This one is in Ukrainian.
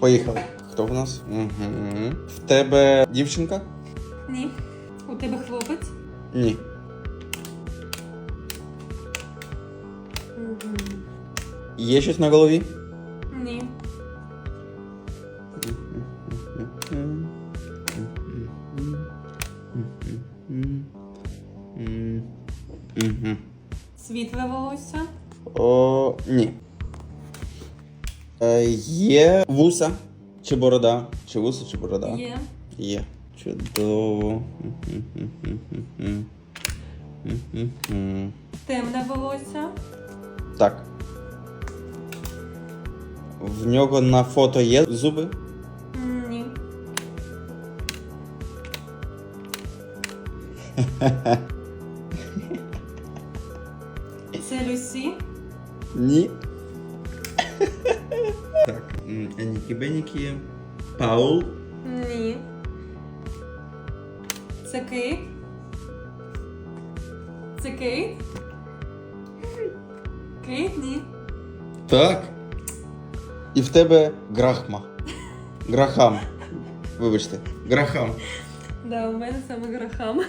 Поїхали. Хто в нас? Угу. В тебе дівчинка? Ні. У тебе хлопець? Ні. Мгм. Є щось на голові? Ні. Угу. Світле волосся? О, ні. Е, є вуса чи борода? Чи вуса, чи борода? Є. Є. Чудово. Темне волосся? Так. В нього на фото є зуби? Ні. Це Люсі? Ні. Енікі Бенікі. Паул. Ні. Це Кейт? Це Кейт? Кейт? Ні. Так. І в тебе Грахма. Грахам. Вибачте. Грахам. Да, у мене саме Грахам.